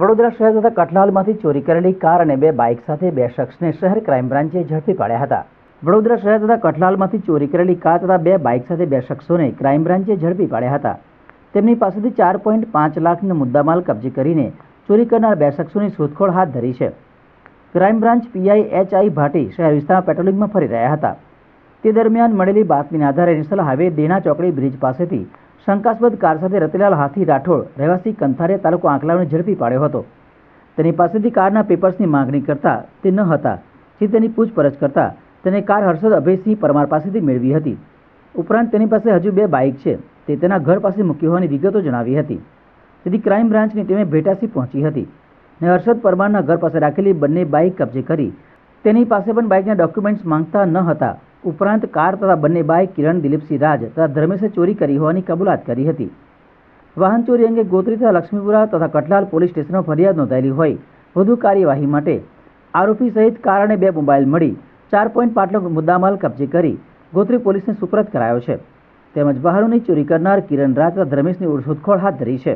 વડોદરા શહેર તથા કઠલાલમાંથી ચોરી કરેલી કાર અને બે બાઇક સાથે બે શખ્સને શહેર ક્રાઇમ બ્રાન્ચે ઝડપી પાડ્યા હતા. વડોદરા શહેર તથા કઠલાલમાંથી ચોરી કરેલી કાર તથા બે બાઇક સાથે બે શખ્સોને ક્રાઇમ બ્રાન્ચે ઝડપી પાડ્યા હતા. તેમની પાસેથી ચાર પોઈન્ટ પાંચ લાખનો મુદ્દામાલ કબજે કરીને ચોરી કરનાર બે શખ્સોની શોધખોળ હાથ ધરી છે. Crime branch PI H I Bhati શહેર વિસ્તારમાં પેટ્રોલિંગમાં ફરી રહ્યા હતા. તે દરમિયાન મળેલી બાતમીના આધારે રિસલ હાઈવે દેણા ચોકડી બ્રિજ પાસેથી શંકાસ્પદ કાર સાથે રતિલાલ હાથી રાઠોડ રહેવાસી કંથારિયા તાલુકો આંકલાવને ઝડપી પાડ્યો હતો. તેની પાસેથી કારના પેપર્સની માંગણી કરતા તે ન હતા. જે તેની પૂછપરછ કરતા તેને કાર હર્ષદ અભયસિંહ પરમાર પાસેથી મેળવી હતી. ઉપરાંત તેની પાસે હજુ બે બાઇક છે. તે તેના ઘર પાસે મૂકી હોવાની વિગતો જણાવી હતી. તેથી ક્રાઇમ બ્રાન્ચની ટીમે ભેટાસી પહોંચી હતી ને હર્ષદ પરમારના ઘર પાસે રાખેલી બંને બાઇક કબજે કરી તેની પાસે પણ બાઇકના ડોક્યુમેન્ટ્સ માંગતા ન હતા. ઉપરાંત કાર તથા બંને બાઇક કિરણ દિલીપસિંહ રાજ તથા ધર્મેશે ચોરી કરી હોવાની કબૂલાત કરી હતી. વાહન ચોરી અંગે ગોત્રી તથા લક્ષ્મીપુરા તથા કઠલાલ પોલીસ સ્ટેશનમાં ફરિયાદ નોંધાયેલી હોય વધુ કાર્યવાહી માટે આરોપી સહિત કાર અને બે મોબાઈલ મળી ચાર પોઈન્ટ પાંચ લાખ મુદ્દામાલ કબજે કરી ગોત્રી પોલીસને સુપરત કરાયો છે. તેમજ વાહનોની ચોરી કરનાર કિરણ રાજ તથા ધર્મેશની શોધખોળ હાથ ધરી છે.